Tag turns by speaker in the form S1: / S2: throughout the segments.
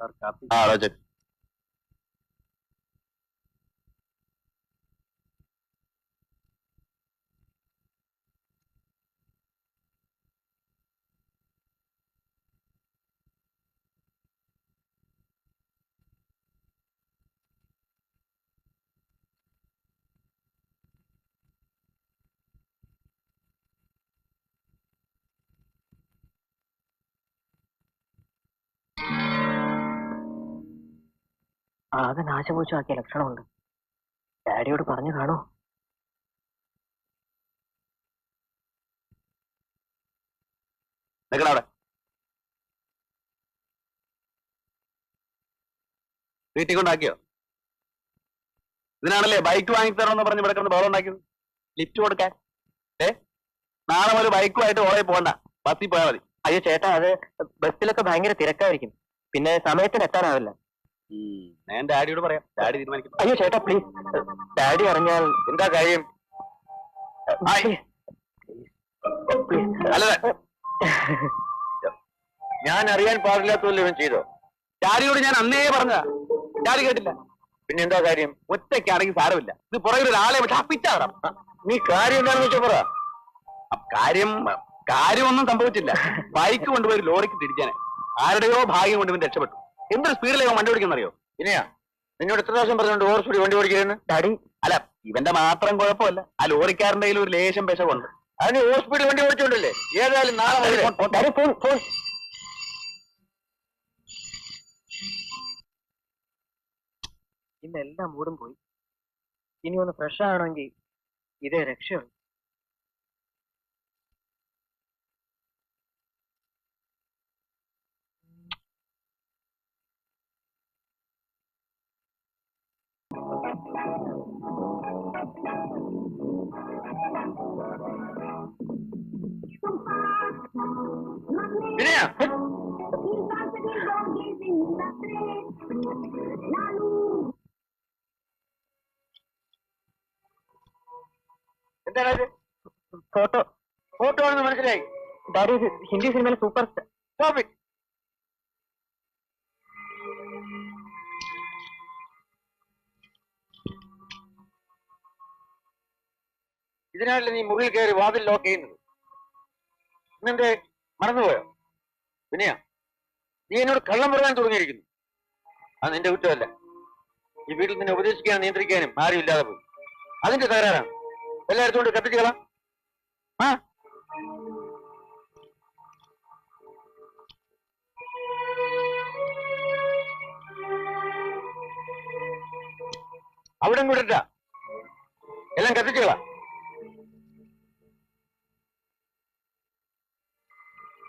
S1: और
S2: काफ़ी हाँ
S3: ആകെ നാശമോശമാക്കിയ ലക്ഷണമുണ്ട് ഡാഡിയോട് പറഞ്ഞു കാണോ.
S2: വീട്ടിൽ കൊണ്ടാക്കിയോ? ഇതിനാണല്ലേ ബൈക്ക് വാങ്ങിത്തരണമെന്ന് പറഞ്ഞ് ഇവിടെ കിടന്ന് ബഹളം ഉണ്ടാക്കിയത്? ലിഫ്റ്റ് കൊടുക്കാൻ. ഏ? നാളെ ഒരു ബൈക്കുമായിട്ട് ഓളെ പോകണ്ട ബസ്സിൽ പോയാൽ മതി.
S3: അയ്യോ ചേട്ടാ അത് ബസ്സിലൊക്കെ ഭയങ്കര തിരക്കായിരിക്കും. പിന്നെ സമയത്തിന് എത്താനാവില്ല.
S2: ഞാൻ ഡാഡിയോട് പറയാം. ഡാഡി തീരുമാനിക്കും.
S3: അയ്യോ ചേട്ടാ പ്ലീസ് ഡാഡി അറിഞ്ഞാൽ
S2: എന്താ കാര്യം. അല്ല
S1: ഞാൻ അറിയാൻ പാടില്ലാത്തല്ലോ ഇവൻ ചെയ്തോ
S2: ഡാഡിയോട് ഞാൻ അന്നേ പറഞ്ഞ ഡാഡി കേട്ടില്ല.
S1: പിന്നെ എന്താ കാര്യം?
S2: ഒറ്റയ്ക്കാണെങ്കിൽ സാരമില്ല. ഇത് പുറകിൽ ഒരാളെ വിട്ട് അപ്പിച്ചാടാം
S1: നീ കാര്യം എന്താണെന്ന് വെച്ചാ പറ.
S2: കാര്യം കാര്യമൊന്നും സംഭവിച്ചില്ല. ബൈക്ക് കൊണ്ടുപോയി ലോറിക്ക് തിരിച്ചാനെ ആരുടെയോ ഭാഗ്യം കൊണ്ട് ഇവൻ രക്ഷപ്പെട്ടു. എന്തൊരു സ്പീഡിലേക്ക് വണ്ടി ഓടിക്കുന്നറിയോ
S1: ഇനിയാ നിന്നോട് എത്ര പ്രാവശ്യം പറഞ്ഞു ഓവർ സ്പീഡ് വണ്ടി ഓടിക്കുന്നു
S3: ഡാഡി
S2: അല്ല ഇവന്റെ മാത്രം കുഴപ്പമല്ല. ആ ലോറിക്കാരന്റെ കയ്യിൽ ഒരു ലേശം വിഷമുണ്ട്
S1: അതിന് ഓവർ സ്പീഡ് വണ്ടി ഓടിച്ചോണ്ടല്ലേ? ഏതായാലും നാളെ
S3: ഫോൺ ഫോൺ ഇന്ന് എല്ലാം മൂടും പോയി. ഇനി ഒന്ന് ഫ്രഷ് ആവണമെങ്കിൽ ഇതേ രക്ഷയുള്ളൂ.
S1: ഇനിയാ എന്താണ്
S3: ഫോട്ടോ.
S1: ഫോട്ടോ ആണെന്ന് മനസ്സിലായി.
S3: ഹിന്ദി സിനിമയിലെ സൂപ്പർ സ്റ്റാർ.
S1: ഇതിനാണല്ലേ നീ മുറിയിൽ കയറി വാതിൽ ലോക്ക് ചെയ്യുന്നത്. ഇന്നെന്തേ മറന്നുപോയോ? പിന്നെയാ നീ എന്നോട് കള്ളം പറയാൻ തുടങ്ങിയിരിക്കുന്നു. അത് നിന്റെ കുറ്റമല്ല. ഈ വീട്ടിൽ നിന്നെ ഉപദേശിക്കാനും നിയന്ത്രിക്കാനും ആരും ഇല്ലാതെ പോയി. അതിന്റെ തകരാറാണ്. എല്ലായിടത്തും കൊണ്ട് കത്തിച്ചു കളാം. ആ? അവിടെ കൂടെ എല്ലാം കത്തിച്ചുകളാ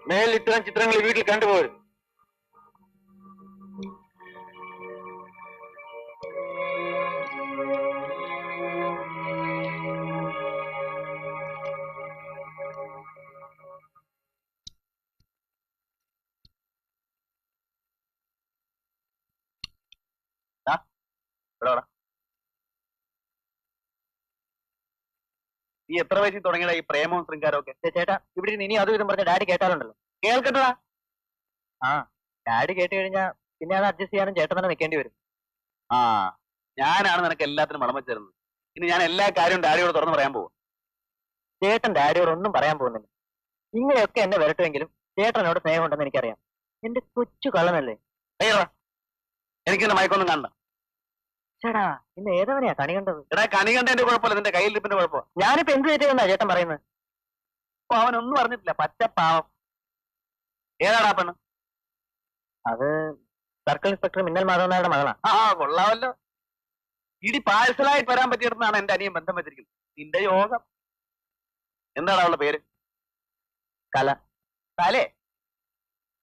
S1: മേലിൽ ചിത്രങ്ങൾ വീട്ടിൽ കണ്ടുപോകരുത്.
S2: നീ എത്ര വയസ്സിൽ തുടങ്ങിയതാ ഈ പ്രേമവും ശൃംഗാരവും ഒക്കെ
S3: ചേട്ടാ ഇവിടെ ഇനി അതും വിധം പറഞ്ഞ ഡാഡി കേട്ടാലുണ്ടല്ലോ
S2: കേൾക്കട്ടടാ
S3: ആ. ഡാഡി കേട്ട് കഴിഞ്ഞാ പിന്നെ അത് അഡ്ജസ്റ്റ് ചെയ്യാനും ചേട്ടൻ തന്നെ നിൽക്കേണ്ടി വരും.
S2: ആ. ഞാനാണ് നിനക്ക് എല്ലാത്തിനും മളം വെച്ചിരുന്നത് ഇനി ഞാൻ എല്ലാ കാര്യവും ഡാഡിയോട് തുറന്നു പറയാൻ പോകും
S3: ചേട്ടൻ ഡാഡിയോട് ഒന്നും പറയാൻ പോകുന്നില്ല. ഇങ്ങനെയൊക്കെ എന്നെ വരട്ടുമെങ്കിലും ചേട്ടനോട് സ്നേഹമുണ്ടെന്ന് എനിക്കറിയാം. എന്റെ കൊച്ചു കള്ളനല്ലേ?
S2: അയ്യോ. എനിക്ക് എന്റെ മയക്കൊന്നും കാണണ്ട.
S3: ചേട്ടാ ഇന്ന് ഏതവനെയാ കണി കണ്ടത്?
S2: എടാ കണി കണ്ടതിന്റെ കുഴപ്പമില്ല നിന്റെ കയ്യിൽ ഇരിപ്പിന്റെ കുഴപ്പമാണ്
S3: ഞാനിപ്പോ എന്ത് തെറ്റെന്നാ ചേട്ടൻ പറയുന്നത്?
S2: അപ്പൊ അവനൊന്നും പറഞ്ഞിട്ടില്ല പാവം. ഏതാടാ പെണ്ണ്?
S3: അത് സർക്കിൾ ഇൻസ്പെക്ടർ മിന്നൽ മാധവനായുടെ മകളാ.
S2: ആ കൊള്ളാവല്ലോ ഇടി പാഴ്സലായിട്ട് വരാൻ പറ്റിയിടത്താണ് എന്റെ അനിയൻ ബന്ധം വെച്ചിരിക്കുന്നത്. നിന്റെ യോഗം. എന്താണ് അവളുടെ പേര്?
S3: കല.
S2: കലേ?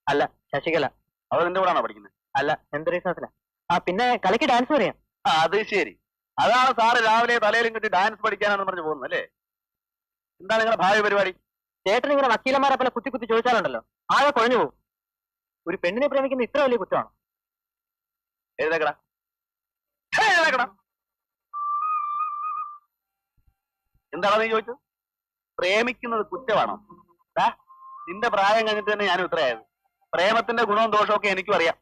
S3: അല്ല ശശികല.
S2: അവൾ നിന്റെ കൂടാണോ പഠിക്കുന്നത്?
S3: അല്ല എന്ത് ക്ലാസ്സിലാ ആ പിന്നെ കലയ്ക്ക് ഡാൻസ് അറിയാം
S2: ആ അത് ശരി. അതാണ് സാറ് രാവിലെ തലയിലും കിട്ടി ഡാൻസ് പഠിക്കാനാന്ന് പറഞ്ഞു പോകുന്നത് അല്ലേ? എന്താണ് നിങ്ങളുടെ ഭാവി പരിപാടി?
S3: ചേട്ടൻ ഇങ്ങനെ വക്കീലന്മാരെ പോലെ കുത്തി കുത്തി ചോദിച്ചാലുണ്ടല്ലോ ആകെ കുഴഞ്ഞു പോകും. ഒരു പെണ്ണിനെ പ്രേമിക്കുന്ന ഇത്ര വലിയ കുറ്റമാണ്?
S2: എഴുതേക്കടാ. എഴുതേക്കടാ. എന്താണോ നീ ചോദിച്ചത്? പ്രേമിക്കുന്നത് കുറ്റമാണോ? നിന്റെ പ്രായം കഴിഞ്ഞിട്ട് തന്നെ ഞാനും ഇത്രയായത്. പ്രേമത്തിന്റെ ഗുണവും ദോഷവും ഒക്കെ എനിക്കും അറിയാം.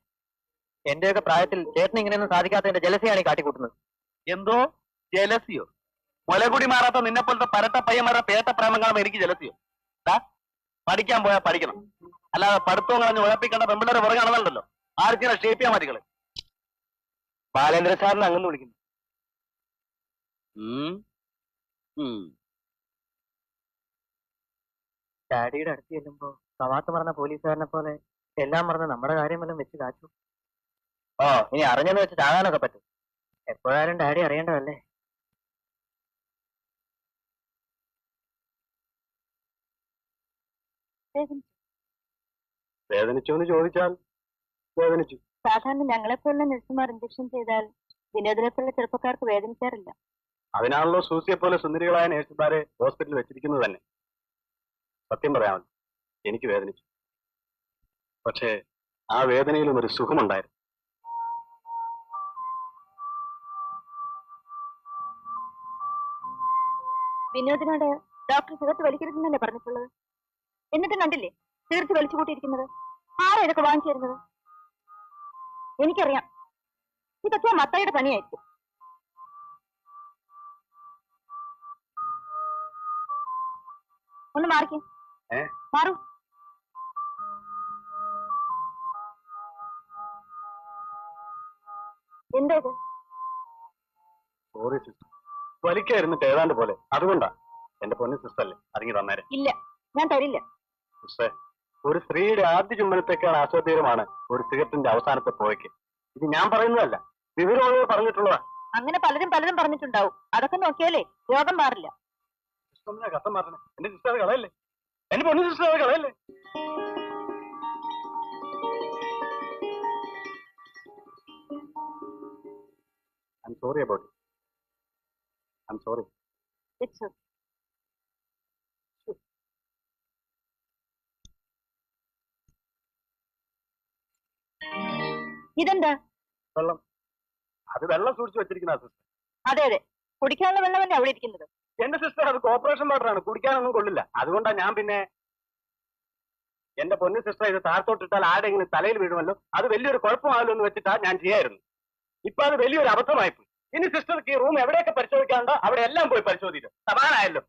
S4: എന്റെയൊക്കെ പ്രായത്തിൽ ചേട്ടൻ ഇങ്ങനെയൊന്നും സാധിക്കാത്തതിന്റെ ജലസിയാണ് ഈ കാട്ടിക്കൂട്ടുന്നത്.
S5: എന്തോ? ജലസിയോ മുലകുടി മാറാത്ത നിന്നെ പോലത്തെ പരട്ട പയ്യന്മാരുടെ പേട്ട പ്രേമം കാണുമ്പോ എനിക്ക് ജലസിയോ പഠിക്കാൻ പോയാൽ പഠിക്കണം. അല്ലാതെ പഠിത്തവും കളഞ്ഞ് ഉഴപ്പിക്കേണ്ട പെമ്പിള്ളേരെ പുറകെ നടന്നല്ലോ ആർക്കിനെ ഷേപ്പ് ചെയ്യാൻ മതികൾ
S4: ബാലേന്ദ്ര സാറിന് അങ്ങനെ വിളിക്കുന്നു. ഡാഡിയുടെ അടുത്ത് ചെല്ലുമ്പോ കവാത്ത് മറന്ന പോലീസുകാരനെ പോലെ എല്ലാം മറന്ന് നമ്മുടെ കാര്യം വല്ലതും വെച്ച് കാച്ചു. ഓ ഇനി അറിഞ്ഞെന്ന് വെച്ച് ചാകാനൊക്കെ പറ്റും. എപ്പോഴായാലും ഡാഡി അറിയേണ്ടതല്ലേ?
S5: വേദനിച്ചോന്ന് ചോദിച്ചാൽ വേദനിച്ചു.
S6: സാധാരണ ഞങ്ങളെപ്പോലുള്ള നഴ്സുമാർ ഇഞ്ചക്ഷൻ ചെയ്താൽ വിനോദനെപ്പോലുള്ള ചെറുപ്പക്കാർക്ക് വേദനിക്കാറില്ല.
S5: അതിനാണല്ലോ സൂസിയെ പോലെ സുന്ദരികളായ നേഴ്സുമാരെ ഹോസ്പിറ്റലിൽ വെച്ചിരിക്കുന്നത് തന്നെ. സത്യം പറയാമല്ലോ എനിക്ക് വേദനിച്ചു. പക്ഷേ ആ വേദനയിലും ഒരു സുഖമുണ്ടായിരുന്നു.
S6: വിനോദിനോട് ഡോക്ടർ സിഗരറ്റ് വലിക്കരുതെന്നല്ലേ പറഞ്ഞിട്ടുള്ളത്? എന്നിട്ട് കണ്ടില്ലേ? തീർച്ച വലിച്ചു കൂട്ടിയിരിക്കുന്നത്. ആരാ ഇതൊക്കെ വാങ്ങിച്ചു തരുന്നത്? എനിക്കറിയാം. ഇതൊക്കെ മത്തയുടെ പണിയായിരിക്കും. ഒന്ന് മാറിക്കേ? മാറൂ. എന്താ ഇത്?
S5: സോറി സിസ്റ്റർ വലിക്കായിരുന്നിട്ട് ഏതാണ്ട് പോലെ. അതുകൊണ്ടാ എന്റെ പൊന്നു സിസ്റ്റർ അറിഞ്ഞു അതിങ്ങി തന്നേരെ
S6: ഇല്ല ഞാൻ തരില്ല.
S5: സിസ്റ്റേ ഒരു സ്ത്രീയുടെ ആദ്യ ചുംബനത്തെക്കാൾ ആസ്വാദ്യകരമാണ് ഒരു സിഗരറ്റിന്റെ അവസാനത്തെ പോയക്ക് ഇത് ഞാൻ പറയുന്നതല്ല വിവരമുള്ളവർ പറഞ്ഞിട്ടുള്ളതാ.
S6: അങ്ങനെ പലരും പലരും പറഞ്ഞിട്ടുണ്ടാവും. അതൊക്കെ നോക്കിയാലേ രോഗം മാറില്ല.
S5: സിസ്റ്റർ കഥ മാറണേ. എന്റെ സിസ്റ്റർ അത് കളയല്ലേ? എന്റെ പൊന്നു സിസ്റ്റർ അത് കളയല്ലേ? I sorry about I sorry.
S6: It's okay. ഇതെന്താ?
S5: വെള്ളം. അത് വെള്ളം സൂക്ഷിച്ചു വെച്ചിരിക്കുന്ന സിസ്റ്റർ
S6: അതെ അതെ. കുടിക്കാനുള്ള വെള്ളമല്ലേ അവിടെ ഇരിക്കുന്നത്.
S5: എന്റെ സിസ്റ്റർ അത് കോർപ്പറേഷൻ വാട്ടറാണ് കുടിക്കാനൊന്നും കൊള്ളില്ല. അതുകൊണ്ടാ ഞാൻ പിന്നെ എന്റെ പൊന്നു സിസ്റ്റർ ഇത് താഴത്തോട്ടിട്ടാൽ ആരെങ്കിലും തലയിൽ വീഴുമല്ലോ? അത് വലിയൊരു കുഴപ്പമാകല്ലോ എന്ന് വെച്ചിട്ടാ ഞാൻ ചെയ്യായിരുന്നു. ഇപ്പൊ അത് വലിയൊരു അബദ്ധമായിപ്പോയി. ഇനി സിസ്റ്റർക്ക് ഈ റൂം എവിടെയൊക്കെ പരിശോധിക്കാണ്ടോ അവിടെ എല്ലാം പോയി പരിശോധിക്കും. സമാനായല്ലോ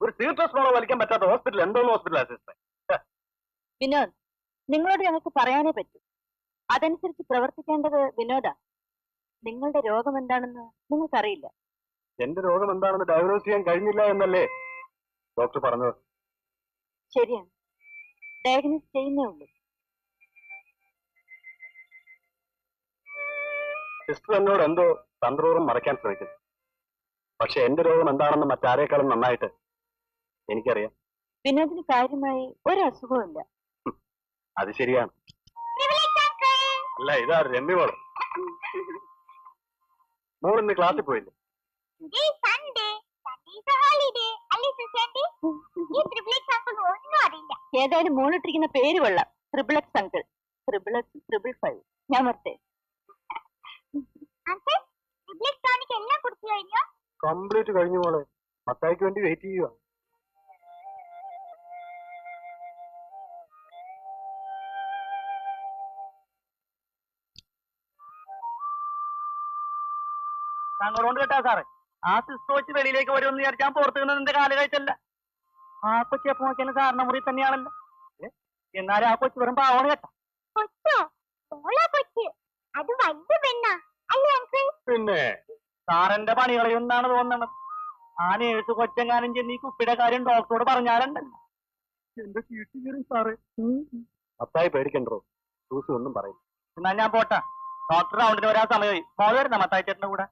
S5: ഒരു സീർട്ടസ് മോളോ വലിക്കാൻ പറ്റാത്ത ഹോസ്പിറ്റൽ എന്തോന്ന് ഹോസ്പിറ്റലാ സിസ്റ്റർ
S6: വിനോദ് നിങ്ങളോട് ഞങ്ങൾക്ക് പറയാനേ പറ്റൂ. അതനുസരിച്ച് പ്രവർത്തിക്കേണ്ടത് വിനോദ. നിങ്ങളുടെ രോഗം എന്താണെന്ന് നിങ്ങൾക്കറിയില്ല.
S5: എന്റെ രോഗം എന്താണെന്ന് ഡയഗ്നോസ് ചെയ്യാൻ കഴിഞ്ഞില്ല എന്നല്ലേ? ഡോക്ടർ പറഞ്ഞത്.
S6: ശരിയാണ്. ഡയഗ്നോസ് ചെയ്യുന്നേ ഉള്ളൂ.
S5: സിസ്റ്റർ എന്നോട് എന്തോ തന്ത്രപൂർവം മറയ്ക്കാൻ ശ്രമിക്കുന്നു. പക്ഷെ എന്റെ രോഗം എന്താണെന്ന് മറ്റാരേക്കാളും നന്നായിട്ട് എനിക്കറിയാം.
S6: വിനോദിന് കാര്യമായി ഒരു അസുഖവും
S5: അത് ശരിയാണ്. അല്ല ഇതാ രമ്യ മോളിന്ന് ക്ലാസ്സിൽ പോയില്ലേ?
S6: ഏതായാലും മോളിട്ടിരിക്കുന്ന പേര് കൊള്ളാം. X uncle triple X triple five ഞാൻ വരട്ടെ.
S5: കംപ്ലീറ്റ് കഴിഞ്ഞു? മോളെ. മത്തായിക്ക് വേണ്ടി വെയിറ്റ് ചെയ്യുക
S4: താങ്കളോട് കേട്ടാ സാറേ? ആ സിസ്റ്റർ വെച്ച് വെളിയിലേക്ക് വരുമെന്ന് വിചാരിച്ചാൽ പുറത്തു നിന്നതിന്റെ കഴിച്ചല്ല. ആ കൊച്ചി എപ്പോ നോക്കിയാലും സാറിന്റെ മുറി തന്നെയാണല്ലോ? എന്നാലും ആ കൊച്ചി വെറും പാവണ് കേട്ടോ.
S6: അത് വലിയ പെണ്ണാ. അല്ലേ അങ്കിൾ.
S5: പിന്നെ
S4: സാറിന്റെ പണി കളയുന്നാണ് തോന്നണത്. ആ നേഴ്സ് കൊച്ചെങ്ങാനും ചെന്ന് ഈ കുപ്പിയുടെ കാര്യം ഡോക്ടറോട് പറഞ്ഞാലുണ്ടല്ലോ. എന്റെ ചീട്ട് കയറി സാറ്.
S5: മത്തായി പേടിക്കണ്ടോ? സൂസി ഒന്നും പറയും
S4: എന്നാ ഞാൻ പോട്ടെ. ഡോക്ടർ റൗണ്ടിന് വരാൻ സമയമായി. മോൾ വരുന്ന മത്തായി ചേട്ടന്റെ കൂടെ?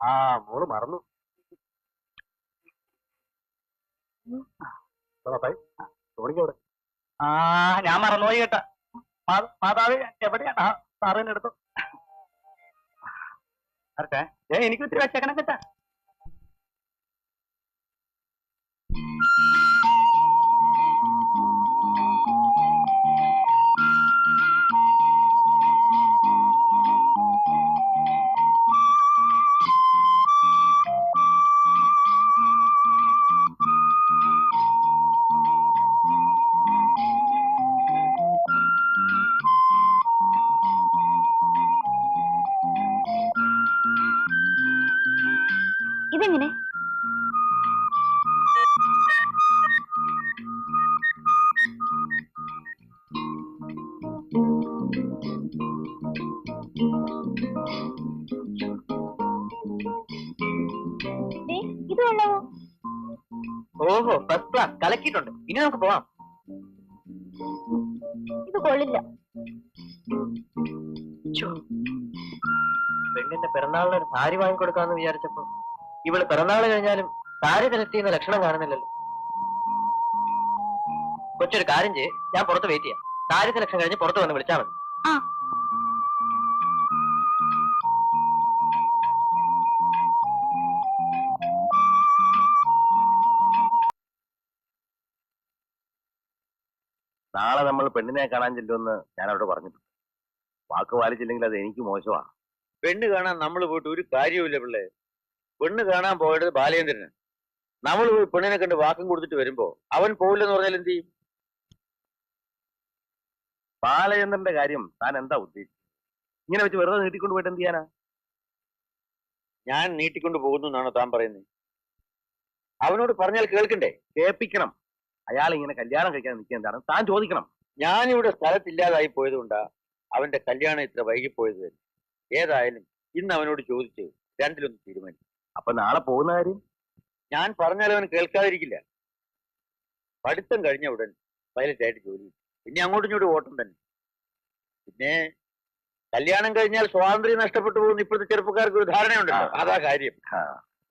S5: ആ മോൾ മറന്നു. ആ, മത്തായി തോണിക്ക്
S4: ആ ഞാൻ മറന്നുപോയി കേട്ടാ. മാതാവ് എവിടെയാണ് ഏ എനിക്ക് ഇത്തിരി വെച്ചേക്കണം കേട്ടാ
S3: നമുക്ക് പോവാം.
S6: ഇത് കൊള്ളില്ല.
S3: പെണ്ണിന്റെ പിറന്നാളിന് ഒരു സാരി വാങ്ങിക്കൊടുക്കാന്ന് വിചാരിച്ചപ്പോ ഇവൾ പിറന്നാൾ കഴിഞ്ഞാലും സാരി തിരത്തിയെന്ന ലക്ഷണം കാണുന്നില്ലല്ലോ. കൊച്ചൊരു കാര്യം ചെയ്യ് ഞാൻ പുറത്ത് വെയിറ്റ് ചെയ്യാം. സാരി തിരക്ഷം കഴിഞ്ഞ് പുറത്ത് വന്ന് വിളിച്ചാൽ മതി.
S7: നാളെ നമ്മൾ പെണ്ണിനെ കാണാൻ ചെല്ലുമെന്ന് ഞാൻ അവിടെ പറഞ്ഞിട്ടുണ്ട്. വാക്ക് പാലിച്ചില്ലെങ്കിൽ അത് എനിക്ക് മോശമാണ്
S1: പെണ്ണ് കാണാൻ നമ്മൾ പോയിട്ട് ഒരു കാര്യവുമില്ല പിള്ളേ. പെണ്ണ് കാണാൻ പോയത് ബാലേന്ദ്രന്. നമ്മൾ പോയി പെണ്ണിനെ കണ്ട് വാക്കും കൊടുത്തിട്ട് വരുമ്പോ അവൻ പോവില്ലെന്ന് പറഞ്ഞാൽ എന്ത് ചെയ്യും?
S7: ബാലചന്ദ്രന്റെ കാര്യം താൻ എന്താ ഉദ്ദേശിച്ചത്? ഇങ്ങനെ വെച്ച് വെറുതെ നീട്ടിക്കൊണ്ട് പോയിട്ട് എന്ത് ചെയ്യാനാ?
S1: ഞാൻ നീട്ടിക്കൊണ്ട് പോകുന്നു എന്നാണോ താൻ പറയുന്നത്? അവനോട് പറഞ്ഞാൽ കേൾക്കണ്ടേ?
S7: കേൾപ്പിക്കണം. അയാൾ ഇങ്ങനെ കല്യാണം കഴിക്കാൻ നിൽക്കുക എന്താണ് താൻ ചോദിക്കണം.
S1: ഞാനിവിടെ സ്ഥലത്തില്ലാതായി പോയതുകൊണ്ടാ അവന്റെ കല്യാണം ഇത്ര വൈകിപ്പോയത്. തന്നെ ഏതായാലും ഇന്ന് അവനോട് ചോദിച്ച് രണ്ടിലൊന്ന് തീരുമാനിക്കും.
S7: അപ്പൊ നാളെ പോകുന്ന കാര്യം?
S1: ഞാൻ പറഞ്ഞാലും അവൻ കേൾക്കാതിരിക്കില്ല. പഠിത്തം കഴിഞ്ഞ ഉടൻ പൈലറ്റ് ആയിട്ട് ജോലി പിന്നെ അങ്ങോട്ടും ഇങ്ങോട്ടും ഓട്ടം തന്നെ. പിന്നെ കല്യാണം കഴിഞ്ഞാൽ സ്വാതന്ത്ര്യം നഷ്ടപ്പെട്ടു പോകുന്ന ഇപ്പോഴത്തെ ചെറുപ്പക്കാർക്ക് ഒരു ധാരണയുണ്ടല്ലോ. അതാ കാര്യം.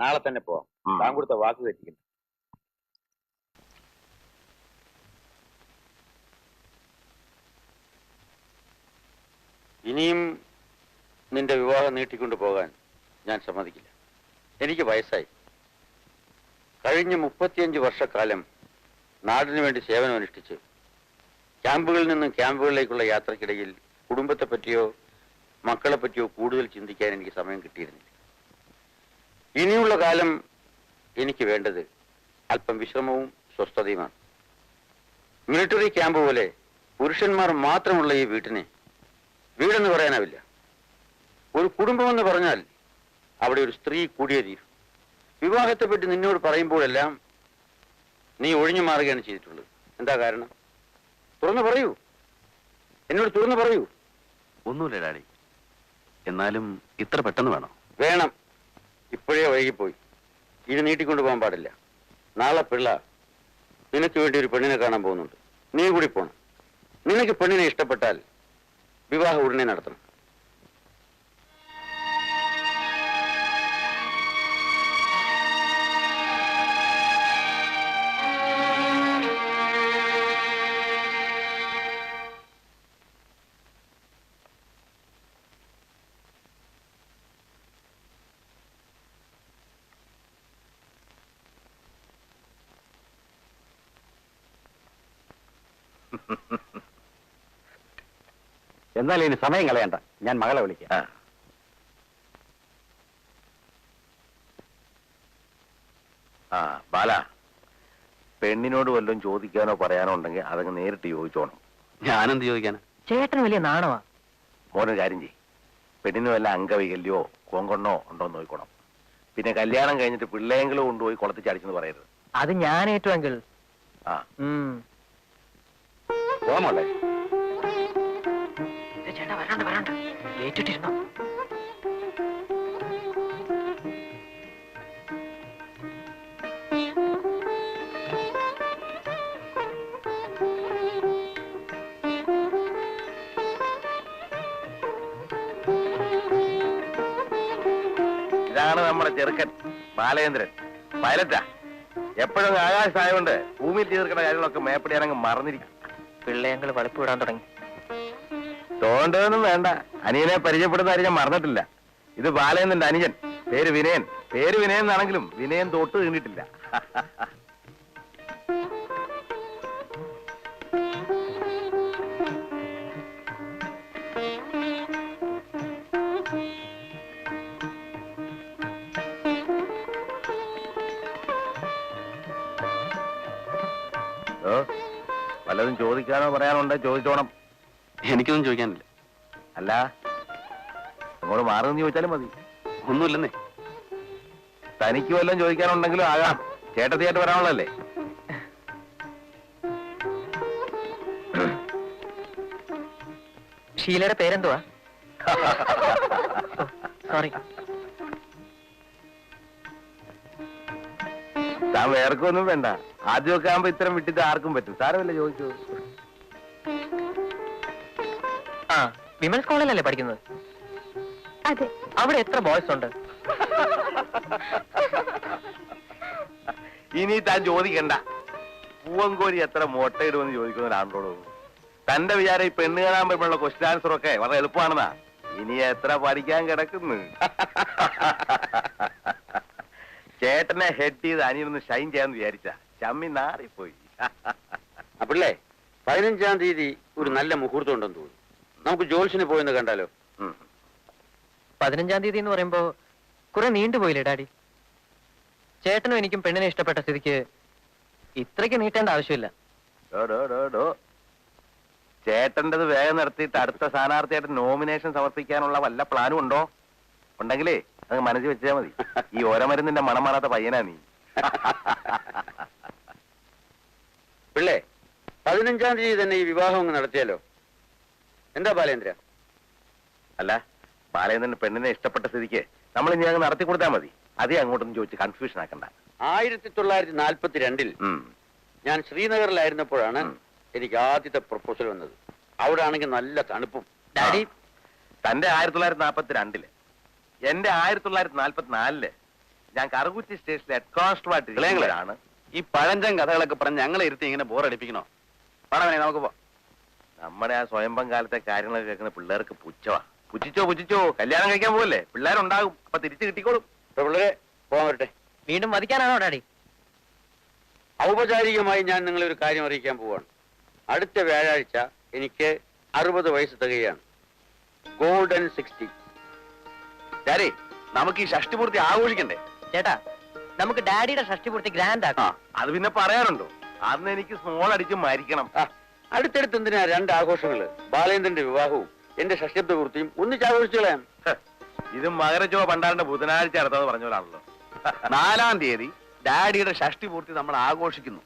S1: നാളെ തന്നെ പോവാം. താൻ കൊടുത്ത വാക്ക് തെറ്റിക്കുന്നു ഇനിയും നിന്റെ വിവാഹം നീട്ടിക്കൊണ്ടു പോകാൻ ഞാൻ സമ്മതിക്കില്ല. എനിക്ക് വയസ്സായി. കഴിഞ്ഞ മുപ്പത്തിയഞ്ച് വർഷക്കാലം നാടിനു വേണ്ടി സേവനം അനുഷ്ഠിച്ച് ക്യാമ്പുകളിൽ നിന്നും ക്യാമ്പുകളിലേക്കുള്ള യാത്രക്കിടയിൽ കുടുംബത്തെ പറ്റിയോ മക്കളെ പറ്റിയോ കൂടുതൽ ചിന്തിക്കാൻ എനിക്ക് സമയം കിട്ടിയിരുന്നില്ല. ഇനിയുള്ള കാലം എനിക്ക് വേണ്ടത് അല്പം വിശ്രമവും സ്വസ്ഥതയുമാണ്. മിലിറ്ററി ക്യാമ്പ് പോലെ പുരുഷന്മാർ മാത്രമുള്ള ഈ വീട്ടിനെ വീടെന്ന് പറയാനാവില്ല. ഒരു കുടുംബമെന്ന് പറഞ്ഞാൽ അവിടെ ഒരു സ്ത്രീ കൂടിയേ തീരും. വിവാഹത്തെപ്പറ്റി നിന്നോട് പറയുമ്പോഴെല്ലാം നീ ഒഴിഞ്ഞു മാറുകയാണ് ചെയ്തിട്ടുള്ളത്. എന്താ കാരണം? തുറന്നു പറയൂ. എന്നോട് തുറന്നു പറയൂ.
S2: ഒന്നുമില്ല ഡാഡി. എന്നാലും ഇത്ര പെട്ടെന്ന് വേണോ?
S1: വേണം. ഇപ്പോഴേ വൈകിപ്പോയി. ഇത് നീട്ടിക്കൊണ്ടു പോകാൻ പാടില്ല. നാളെ പിള്ള നിനക്ക് വേണ്ടി ഒരു പെണ്ണിനെ കാണാൻ പോകുന്നുണ്ട്. നീ കൂടി പോണം. നിനക്ക് പെണ്ണിനെ ഇഷ്ടപ്പെട്ടാൽ വിവാഹം ഉടനെ നടത്തണം.
S2: എന്നാൽ ഇനി സമയം കളയണ്ട. ഞാൻ മകളെ വിളിക്കാം.
S7: ആ. ആ ബാല പെണ്ണിനോട് വല്ലതും ചോദിക്കാനോ പറയാനോ ഉണ്ടെങ്കിൽ അതങ്ങ് നേരിട്ട് ചോദിച്ചോണം.
S2: ഞാനെന്ത് ചോദിക്കാനാ?
S3: ചേട്ടന് വലിയ നാണവാ
S7: മോനൊരു കാര്യം ചെയ്യ്. പെണ്ണിന് വല്ല അംഗവൈകല്യോ കോങ്കണ്ണോ ഉണ്ടോ എന്ന് നോക്കണം പിന്നെ കല്യാണം കഴിഞ്ഞിട്ട് പിള്ളേങ്കിലും കൊണ്ടുപോയി കുളത്തിൽ ചടിച്ചെന്ന് പറയരുത്.
S3: അത് ഞാൻ ഏറ്റവും
S7: ആ.
S2: പോമോളെ
S3: വരാണ്ട് വരാണ്ട്
S7: ഇതാണ് നമ്മുടെ ചെറുക്കൻ ബാലേന്ദ്രൻ. പൈലറ്റാ. എപ്പോഴും ആകാശമായതുകൊണ്ട് ഭൂമിയിൽ തീർക്കേണ്ട കാര്യങ്ങളൊക്കെ മേപ്പടിയാനങ്ങ് മറന്നിരിക്കും.
S3: പിള്ളേങ്ങൾ വളപ്പ് വിടാൻ തുടങ്ങി.
S7: തോണ്ടതൊന്നും വേണ്ട. അനിയനെ പരിചയപ്പെടുന്ന കാര്യം ഞാൻ മറന്നിട്ടില്ല. ഇത് ബാലയെന്നുണ്ട് അനിയൻ പേര് വിനയൻ. പേര് വിനയൻ എന്നാണെങ്കിലും വിനയൻ തൊട്ട് തീണ്ടിട്ടില്ല വല്ലതും ചോദിക്കാനോ പറയാനോ ചോദിച്ചോണം.
S2: എനിക്കൊന്നും ചോദിക്കാനില്ല.
S7: അല്ല അങ്ങോട്ട് മാറുമെന്ന് ചോദിച്ചാലും മതി.
S2: ഒന്നുമില്ലെന്നേ.
S7: തനിക്ക് വല്ലതും ചോദിക്കാനുണ്ടെങ്കിലും ആകാം. ചേട്ടത്തിയായിട്ട് വരാനുള്ളല്ലേ
S3: ഷീലയുടെ പേരെന്തുവാ? സോറി
S7: താൻ വേർക്കൊന്നും വേണ്ട. ആദ്യമൊക്കെ ആകുമ്പോ ഇത്തരം വിട്ടിട്ട് ആർക്കും പറ്റും. സാരമല്ല ചോദിച്ചു
S3: വിമൻസ് കോളേജിലല്ലേ പഠിക്കുന്നത്?
S6: അതെ.
S3: അവിടെ എത്ര ബോയ്സ് ഉണ്ട്?
S7: ഇനി താൻ ചോദിക്കണ്ട. പൂവങ്കോരി എത്ര മുട്ടയിടുമെന്ന് ചോദിക്കുന്ന ഒരാളോട് തന്റെ വിചാരം ഈ പെണ്ണ് കാണാൻ പറ്റുള്ള ക്വസ്റ്റ്യൻ ആൻസർ ഒക്കെ വളരെ എളുപ്പമാണെന്നാ. ഇനി എത്ര പഠിക്കാൻ കിടക്കുന്നു? ചേട്ടനെ ഹെഡ് ചെയ്ത് അനിയൊന്ന് ഷൈൻ ചെയ്യാന്ന് വിചാരിച്ച. ചമ്മി നാറിപ്പോയി.
S1: അപ്പിള്ളേ പതിനഞ്ചാം തീയതി ഒരു നല്ല മുഹൂർത്തം ഉണ്ടെന്ന് തോന്നുന്നു. നമുക്ക് ജോൽസിന് പോയെന്ന് കണ്ടാലോ.
S3: പതിനഞ്ചാം തീയതി എന്ന് പറയുമ്പോ കുറെ നീണ്ടുപോയില്ലേ ഡാഡി? ചേട്ടനും എനിക്കും പെണ്ണിനെ ഇഷ്ടപ്പെട്ട സ്ഥിതിക്ക് ഇത്രയ്ക്ക് നീട്ടേണ്ട ആവശ്യമില്ല.
S7: ചേട്ടന്റെത് ഡോ, ഡോ, ഡോ. ചേട്ടന്റത് വേഗം നടത്തിയിട്ട് അടുത്ത സ്ഥാനാർത്ഥിയായിട്ട് നോമിനേഷൻ സമർപ്പിക്കാനുള്ള വല്ല പ്ലാനും ഉണ്ടോ? ഉണ്ടെങ്കിലേ അത് മനസ്സിൽ വെച്ചാൽ മതി. ഈ ഓരമരുന്നിന്റെ മണം മാറാത്ത പയ്യനാ നീ.
S1: പിള്ളേ പതിനഞ്ചാം തീയതി തന്നെ ഈ വിവാഹം അങ്ങ് നടത്തിയാലോ? എന്താ ബാലേന്ദ്ര?
S7: അല്ല ബാലേന്ദ്രന് പെണ്ണിനെ ഇഷ്ടപ്പെട്ട സ്ഥിതിക്ക് നമ്മൾ ഇനി അങ്ങ് നടത്തി കൊടുത്താൽ മതി. അതേ അങ്ങോട്ടൊന്നും ചോദിച്ച് കൺഫ്യൂഷൻ ആക്കണ്ട.
S1: ആയിരത്തി തൊള്ളായിരത്തി നാൽപ്പത്തി രണ്ടിൽ. ഞാൻ ശ്രീനഗറിലായിരുന്നപ്പോഴാണ് എനിക്ക് ആദ്യത്തെ പ്രപ്പോസൽ വന്നത്. അവിടെ ആണെങ്കിൽ നല്ല തണുപ്പും.
S3: ഡാഡി.
S7: തന്റെ ആയിരത്തി തൊള്ളായിരത്തി നാൽപ്പത്തി രണ്ടിൽ എന്റെ ആയിരത്തി തൊള്ളായിരത്തി നാൽപ്പത്തി നാലിൽ ഞാൻ കറുകുറ്റി സ്റ്റേഷനിലെ ഹെഡ് കോൺസ്റ്റബിൾ ആയിട്ട്
S1: ഈ പഴഞ്ചൻ കഥകളൊക്കെ പറഞ്ഞ് ഞങ്ങളെ ഇരുത്തി ഇങ്ങനെ ബോറടിപ്പിക്കണോ പറഞ്ഞേ നമുക്ക് പോ.
S7: നമ്മുടെ ആ സ്വയംഭം കാലത്തെ കാര്യങ്ങളൊക്കെ കേൾക്കുന്ന പിള്ളേർക്ക് പുച്ഛവാ പുച്ഛിച്ചോ പുച്ഛിച്ചോ. കല്യാണം കഴിക്കാൻ പോകല്ലേ പിള്ളേരുണ്ടാകും. അപ്പൊ തിരിച്ചു കിട്ടിക്കോളും.
S1: ഇപ്പൊ പിള്ളേരെ പോകാൻ വരട്ടെ.
S3: വീണ്ടും വധിക്കാനാണോ ഡാഡി?
S1: ഔപചാരികമായി ഞാൻ നിങ്ങളെ ഒരു കാര്യം അറിയിക്കാൻ പോവാണ്. അടുത്ത വ്യാഴാഴ്ച എനിക്ക് അറുപത് വയസ്സ് തികയാണ്. ഗോൾഡൻ സിക്സ്റ്റി
S7: ഡാഡി നമുക്ക് ഈ ഷഷ്ടിപൂർത്തി ആഘോഷിക്കണ്ടേ?
S3: ചേട്ടാ നമുക്ക് ഡാഡിയുടെ ഷഷ്ടിപൂർത്തി ഗ്രാൻഡ്
S7: ആ.
S3: ആക്കാം
S7: അത് പിന്നെ പറയാനുണ്ടോ? അന്ന് എനിക്ക് സ്മോൾ അടിച്ച് മരിക്കണം.
S1: ആ. അടുത്തടുത്ത് എന്തിനാ രണ്ട് ആഘോഷങ്ങൾ? ബാലേന്ദ്രന്റെ വിവാഹവും എന്റെ ഷഷ്ടിത്വ പൂർത്തിയും ഒന്നിച്ച് ആഘോഷിച്ചു കളയാം
S7: ഇത് മകരജോ പണ്ടാറിന്റെ ബുധനാഴ്ച അടുത്തത് പറഞ്ഞവരാണല്ലോ
S8: നാലാം തീയതി ഡാഡിയുടെ ഷഷ്ടി പൂർത്തി നമ്മൾ ആഘോഷിക്കുന്നു.